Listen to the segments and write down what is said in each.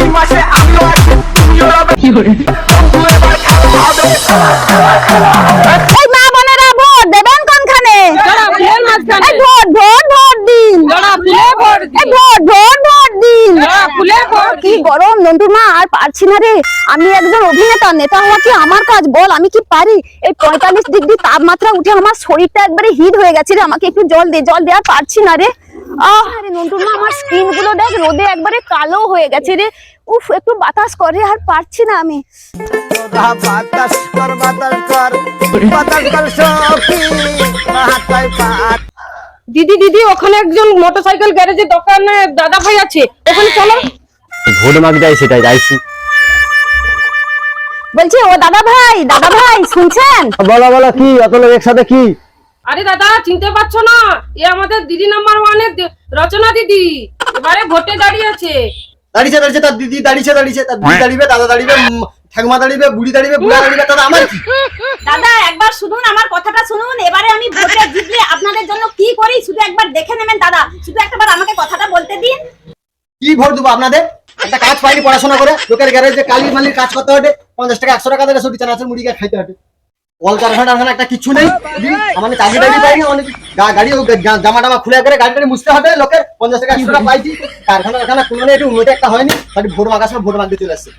এই মা বোনেরা ভোট দেবেন কোনখানে? এই ভোট ভোট ভোট দিন। এই ভোট ভোট ভোট দিন। কি গরম মা আর পারছি না রে। আমি একজন অভিনেতা নেতা হওয়া কি আমার কাজ? বল আমি কি পারি? এই পঁয়তাল্লিশ ডিগ্রি তাপমাত্রা উঠে আমার শরীরটা একবারে হিট হয়ে গেছে রে। আমাকে একটু জল দে জল দে আর পারছি না রে। আহ রে নন্টুর মা আমার স্কিনগুলো দেখ রোদে একবারে কালো হয়ে গেছে রে। উফ একটু বাতাস করে আর পারছি না আমি। বাতাস কর বাতাস কর বাতাস কর সখী হাতায় পাত দিদি দিদি ওখানে একজন মোটরসাইকেল গ্যারেজের দোকানে দাদা ভাই আছে। ওখানে চলো। ভোট মাগতে আই সেটাই আইসু বলছি ও দাদা ভাই দাদা ভাই শুনছেন? বলো বলো কি? অত লোক একসাথে কি? আরে দাদা চিনতে পারছ না? এ আমাদের দিদি নাম্বার ওয়ানের রচনা দিদি। এবারে ভোটে দাঁড়িয়েছে দাঁড়িয়েছে দাঁড়িয়েছে তার দিদি দাঁড়িয়েছে দাঁড়িয়েছে তার দিদি দাঁড়িয়ে দাদা দাঁড়িয়ে ঠাকুমা দাঁড়িয়ে বুড়ি দাঁড়িয়ে বুড়া দাঁড়িয়ে দাদা আমার কি? দাদা একবার শুনুন আমার কথাটা শুনুন। এবারে আমি ভোটে জিতলে আপনাদের জন্য কি করি? শুধু একবার দেখে নেবেন দাদা। শুধু একবার আমাকে কথাটা বলতে দিন। কি ভোট দেবো আপনাদের? একটা কাজ পাইনি পড়াশোনা করে। লোকের গ্যারেজে কালি মালির কাজ করতে হবে। পঞ্চাশ টাকা একশো টাকা দিলে সবজি চানাচুর মুড়ি খাইতে হবে। কল কারখানা একটা কিছু নেই। আমাদের চাকরি টাকরি পাইনি অনেক গাড়ি জামা টামা খুলে করে গাড়ি টাড়ি মুছতে হবে লোকের পঞ্চাশ টাকা একশো টাকা পাইছি। কারখানা কারখানা কোনো একটু উন্নতি একটা হয়নি। তাই ভোট মাগার সময় ভোট মাগতে চলে আসছে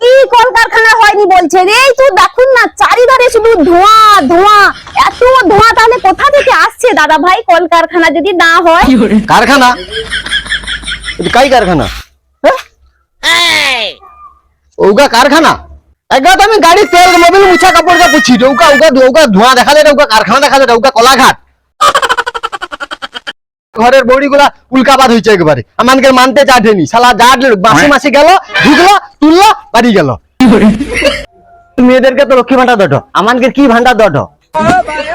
কি কলকারখানা হয়নি বলছে এই তো দেখুন না চারিধারে শুধু ধোঁয়া ধোঁয়া। এত ধোঁয়া তাহলে কোথা থেকে আসছে দাদা ভাই? কলকারখানা যদি না হয়। কারখানা? কাই কারখানা? ওগা কারখানা? একবার তো আমি গাড়ি তেল মোবিল মুছা কাপড় যা পুছি ডৌকা উকা ডৌকা ধোঁয়া দেখা যায় ওকা কারখানা দেখা যায় ওকা কলাঘাট। ঘরের বড়ি গুলা উল্কাপাত হয়েছে একবারে। আমাকে মানতে চাটেনি শালা জাট মাসে মাসে গেল ঢুকলো তুললো বাড়ি গেল। মেয়েদেরকে তো লক্ষ্মী ভান্ডার দটো আমাকে কি ভান্ডার দটো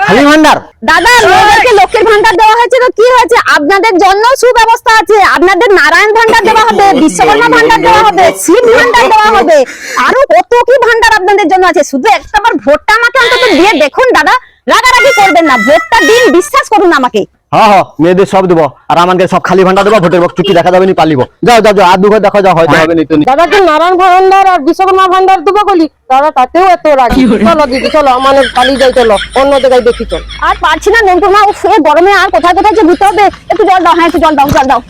খালি ভান্ডার। দাদা মেয়েদেরকে লক্ষ্মীর ভান্ডার দেওয়া হয়েছে তো কি হয়েছে? আপনাদের জন্য সুব্যবস্থা আছে। আপনাদের নারায়ণ ভান্ডার দেওয়া হবে বিশ্বকর্মা ভান্ডার দেওয়া হবে শিব ভান্ডার দেওয়া হবে। আরও কত কি ভান্ডার আপনাদের জন্য আছে? শুধু একটাবার ভোটটা আমাকে অন্তত দিয়ে দেখুন দাদা। রাগারাগি করবেন না। ভোটটা দিন বিশ্বাস করুন আমাকে। হ্যাঁ হ্যাঁ মেয়েদের সব দেবো। আর আমাকে সব খালি ভান্ডার দেবো ভোটের বক্স চুক্তি দেখা যাবে নি পালিব। যাও যাও যাও আর দুঘর দেখো যাও হয়তো হবে নি তো দাদাকে নারায়ণ ভান্ডার আর বিশ্বকর্মা ভান্ডার দেবো বলি? দাদা তাতেও এত রাজি চলো দিদি চলো আমাদের পালিয়ে যাই চলো অন্য জায়গায় দেখি চল। আর পারছি না নন্টু মা এই গরমে আর কোথায় কোথায় যে ঘুরতে হবে? একটু জল দাও হ্যাঁ একটু জল দাও জল দাও।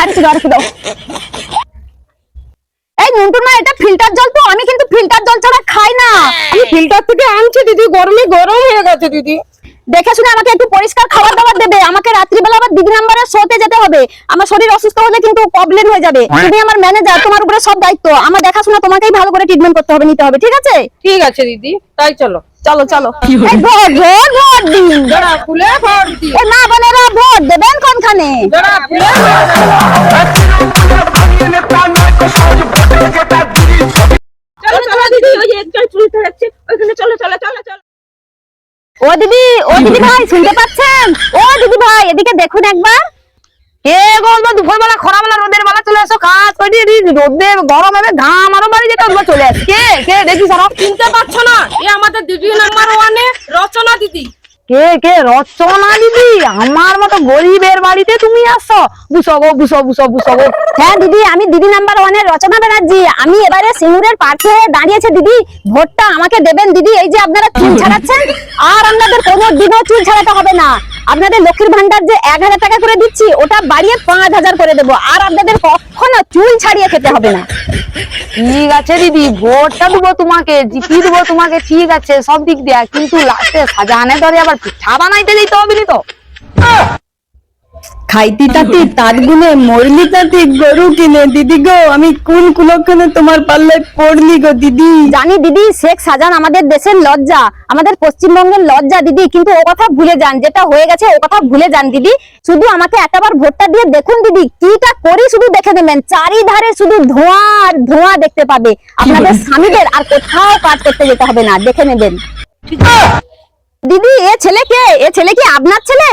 আর একটু জল দাও। এই নন্টু মা এটা ফিল্টার জল তো আমি কিন্তু ফিল্টার জল ছাড়া খাই না। আমি ফিল্টার থেকে আনছি দিদি গরমে গরম হয়ে গেছে দিদি। দেখে শুনে আমাকে একটু পরিষ্কার খাবার দাবার দেবে। আমাকে রাত্রিবেলা আবার দিদি নাম্বারে শোতে যেতে হবে। আমার শরীর অসুস্থ হলে কিন্তু প্রবলেম হয়ে যাবে। তুমি আমার ম্যানেজার তোমার উপরে সব দায়িত্ব। আমার দেখাশোনা তোমাকেই ভালো করে ট্রিটমেন্ট করতে হবে নিতে হবে ঠিক আছে? ঠিক আছে দিদি তাই চলো। চলো চলো। ভোট ভোট ভোট দিন। ফুলে ভোট দি এই মা বোনেরা ভোট দেবেন কোনখানে? জোড়া ফুলে ভোট চলো চলো দিদি ওই একজন চুলতে যাচ্ছে ওইখানে চলো চলো চলো চলো। ও দিদি ও দিদি ভাই শুনতে পাচ্ছেন? ও দিদি ভাই এদিকে দেখুন একবার। কে বলব দুপুরবেলা খরাবেলা রোদের বেলা চলে এসো কাজ করে দিয়ে রোদে গরম হবে ঘাম আরও বাড়ি যেতে হবে চলে আসে কে কে দেখি সারা চিনতে পারছ না? এ আমাদের দিদি নাম্বার ওয়ানে রচনা দিদি। কে কে রচনা দিদি? আমার মতো গরিবের বাড়িতে তুমি আসছো বুসো গো বুসো বুসো বুসো গো। হ্যাঁ দিদি আমি দিদি নাম্বার ওয়ানের রচনা ব্যানার্জি আমি এবারে সিঙ্গুরের হয়ে দাঁড়িয়েছে দিদি। ভোটটা আমাকে দেবেন দিদি। এই যে আপনারা চুল ছাড়াচ্ছেন। আর আপনাদের কোনো দিনও চুল ছাড়াতে হবে না। আপনাদের লক্ষ্মীর ভান্ডার যে এক হাজার টাকা করে দিচ্ছি, ওটা বাড়িয়ে পাঁচ হাজার করে দেবো। আর আপনাদের কখনো চুল ছাড়িয়ে খেতে হবে না। ঠিক আছে দিদি, ভোটটা দেবো তোমাকে, জিতি দেবো তোমাকে, ঠিক আছে, সব দিক দিয়া। কিন্তু লাস্টে সাজানে ধরে আবার পিঠা বানাইতে দিতে হবে তো। খাইতি তাতি তার গুনে মরলি তাতি গরু কিনে। দিদি গো আমি কোন কুলক্ষণে তোমার পাল্লায় পড়লি গো দিদি? জানি দিদি শেখ সাজান আমাদের দেশের লজ্জা আমাদের পশ্চিমবঙ্গের লজ্জা দিদি। কিন্তু ও কথা ভুলে যান যেটা হয়ে গেছে ও কথা ভুলে যান দিদি। শুধু আমাকে একবার ভোটটা দিয়ে দেখুন দিদি কিটা করি শুধু দেখে নেবেন। চারিধারে শুধু ধোঁয়া আর ধোঁয়া দেখতে পাবে। আপনাদের স্বামীদের আর কোথাও কাজ করতে যেতে হবে না দেখে নেবেন। দিদি এ ছেলে কে? এ ছেলে কি আপনার ছেলে?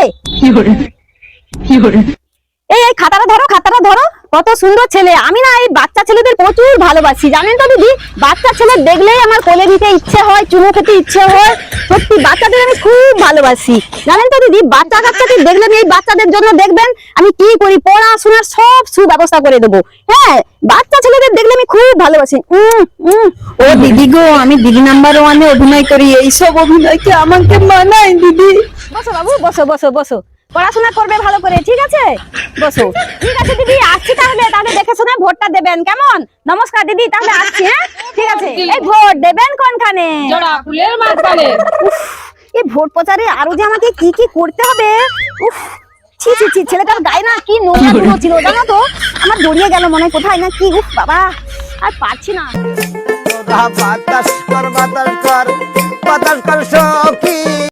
এই এই খাতাটা ধরো খাতাটা ধরো। কত সুন্দর ছেলে। আমি না এই বাচ্চা ছেলেদের প্রচুর ভালোবাসি। জানেন তো দিদি বাচ্চা ছেলে দেখলেই আমার কোলে নিতে ইচ্ছে হয় চুমু খেতে ইচ্ছে হয়। সত্যি বাচ্চাদের আমি খুব ভালোবাসি। জানেন তো দিদি বাচ্চা কাচ্চাকে দেখলে এই বাচ্চাদের জন্য দেখবেন আমি কি করি? পড়াশোনার সব সুব্যবস্থা করে দেবো। হ্যাঁ বাচ্চা ছেলেদের দেখলে আমি খুব ভালোবাসি। ও দিদি গো আমি দিদি নাম্বার ওয়ানে অভিনয় করি। এইসব অভিনয় কি আমাকে মানায় দিদি। বসো বাবু বসো বসো বসো। পড়াশোনা করবে ভালো করে ঠিক আছে? বসো। ঠিক আছে দিদি আসছি তাহলে। তাহলে দেখে শুনে ভোটটা দেবেন। কেমন? নমস্কার দিদি তাহলে আসছি হ্যাঁ? ঠিক আছে। এই ভোট দেবেন কোনখানে? জোড়া ফুলের মাঝখানে। এই ভোট প্রচারে আরও যে আমাকে কি কি করতে হবে? উফ ছি ছি ছি ছেলেটার গায়ে না কি নোংরা ধুলো ছিল জানো তো? আমার জড়িয়ে গেল মনে হয় কোথায় না কি উফ বাবা। আর পারছি না। বাতাস কর বাতাস কর বাতাস কর সখী।